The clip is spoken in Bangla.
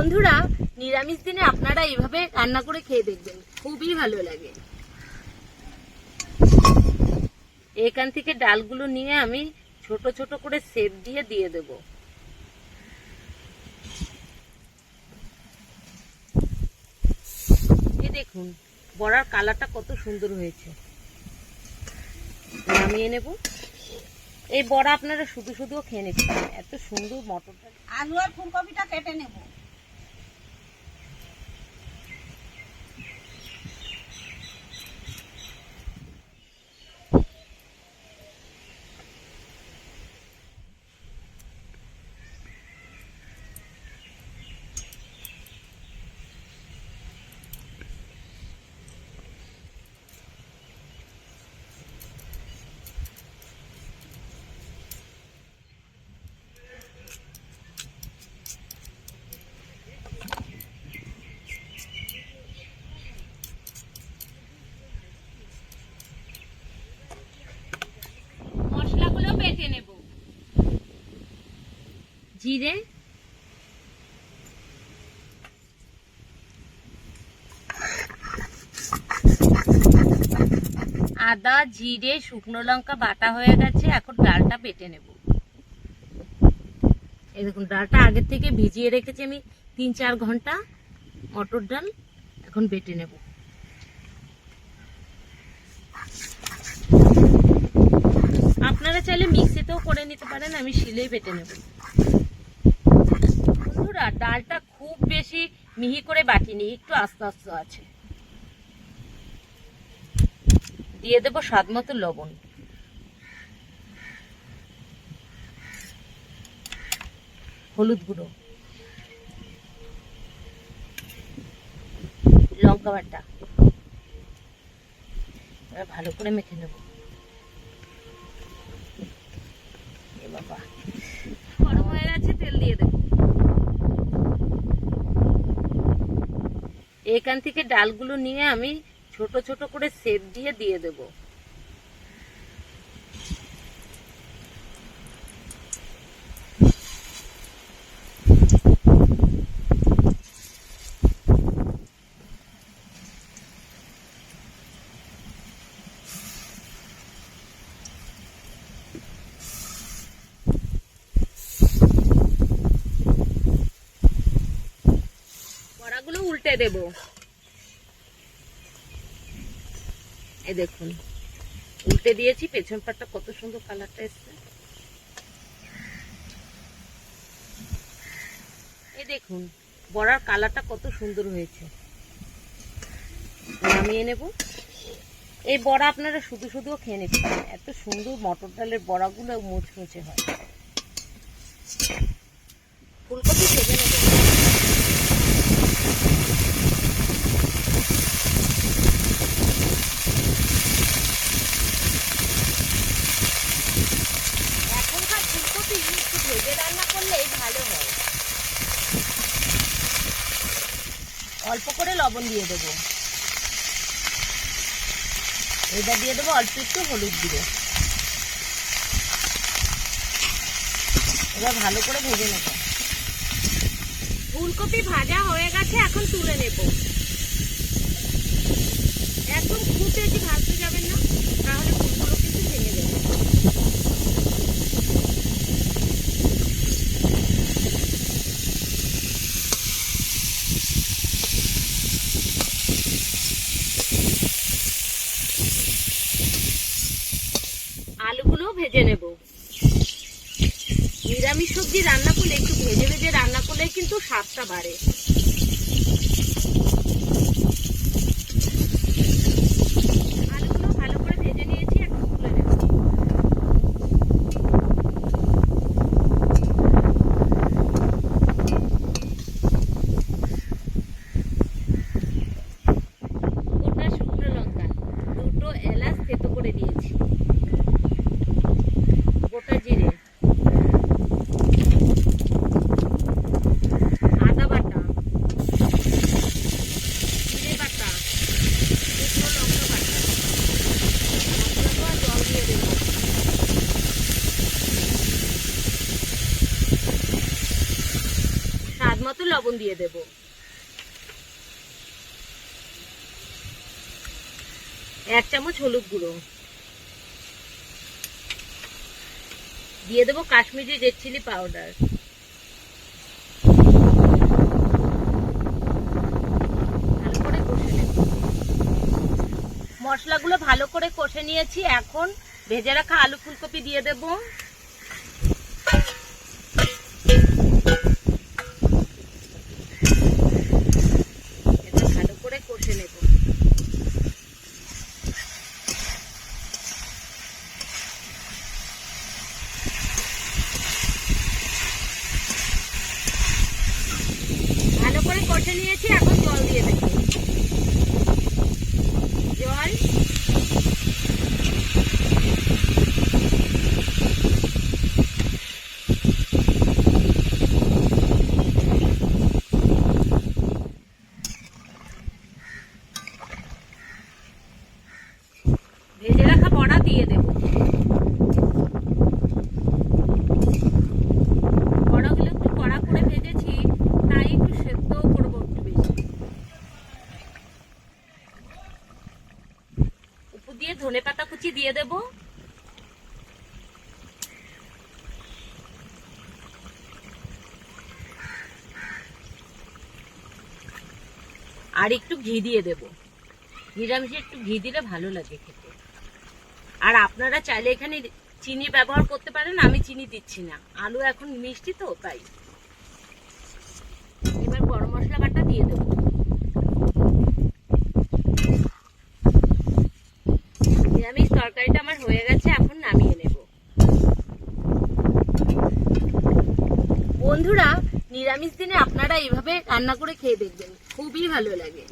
বন্ধুরা, নিরামিষ দিনে আপনারা এইভাবে রান্না করে খেয়ে দেখবেন। খুবই ভালো লাগে। এখান থেকে ডালগুলো নিয়ে আমি ছোট ছোট করে সেপ দিয়ে দিয়ে দেব। দেখুন, বড়ার কালারটা কত সুন্দর হয়েছে। নামিয়ে নেব। এই বড়া আপনারা শুধু শুধুও খেয়ে পারেন এত সুন্দর মটরটা। আলু আর ফুলকপিটা কেটে নেব মশলাগুলো বেটে নেব জিরে। আদা, জিরে, শুকনো লঙ্কা বাটা হয়ে গেছে, এখন ডালটা বেটে নেব। এই দেখুন, ডালটা আগের থেকে ভিজিয়ে রেখেছি আমি তিন চার ঘণ্টা। মটর ডাল এখন বেটে নেব। আপনারা চাইলে মিক্সিতেও করে নিতে পারেন, আমি শিলেই বেটে নেব। ডালটা খুব বেশি মিহি করে বাটিনি একটু আস্তে আস্তে আছে। দিয়ে দেবো স্বাদ মতো লবণ। হলুদ গুঁড়ো। লঙ্কা বাটা। ভালো করে মেখে নেব। বাবা। গরম হয়ে গেছে, তেল দিয়ে দেবো। এখান থেকে ডালগুলো নিয়ে আমি ছোট ছোট করে সেপ দিয়ে দিয়ে দেব। বড়াগুলো দেব। এই দেখুন, উল্টে দিয়েছি, পেছন পাটটা কত সুন্দর কালারটা এসছে। এই দেখুন, বড়ার কালারটা কত সুন্দর হয়েছে। নামিয়ে নেব। এই বড়া আপনারা শুধু শুধুও খেয়ে নিতে এত সুন্দর মটর ডালের বড়াগুলো মুচমুচে হয়। ফুলকপি ভেজে নেব এখনকার ফুলকপি একটু ভেজে রান্না করলেই ভালো হয় অল্প করে লবণ দিয়ে দেবো। এবার দিয়ে দেবো অল্প একটু হলুদ গুঁড়ো। এবার ভালো করে ভেজে নেব। ফুলকপি ভাজা হয়ে গেছে, এখন তুলে নেব। এখন বেশি ভাজতে যাবেন না, তাহলে ফুলগুলো ভেজে নেব। নিরামিষ সবজি রান্না করলে একটু ভেজে ভেজে রান্না করলে কিন্তু স্বাদটা বাড়ে আলুগুলো ভালো করে ভেজে নিয়েছি এখন তুলে নেব গোটা শুকনো লঙ্কা দুটো এলাচ থেতো করে দিয়েছি গোটা জিরে আদা বাটা মতো লবণ দিয়ে দেব। এক চামচ হলুদ গুঁড়ো। দিয়ে দেবো কাশ্মীরি রেড চিলি পাউডার। মশলাগুলো ভালো করে কষে নিয়েছি। এখন ভেজে রাখা আলু ফুলকপি দিয়ে দেব এটা ভালো করে কষে নেব ভালো করে কষে নিয়েছি এখন জল দিয়ে দেব জল ভেজে রাখা বড়া দিয়ে দেব বড়াগুলো একটু কড়া করে ভেজেছি তাই একটু সেদ্ধ করব একটু বেশি উপর দিয়ে ধনে পাতা কুচি দিয়ে দেব। আর একটু ঘি দিয়ে দেব। নিরামিষে একটু ঘি দিলে ভালো লাগে খেতে। আর আপনারা চাইলে এখানে চিনি ব্যবহার করতে পারেন, আমি চিনি দিচ্ছি না। আলু এখন মিষ্টি তো, তাই। এবার গরম মশলা বাটা দিয়ে দেবো নিরামিষ তরকারিটা আমার হয়ে গেছে, এখন নামিয়ে নেব। বন্ধুরা, নিরামিষ দিনে আপনারা এইভাবে রান্না করে খেয়ে দেখবেন। খুবই ভালো লাগে।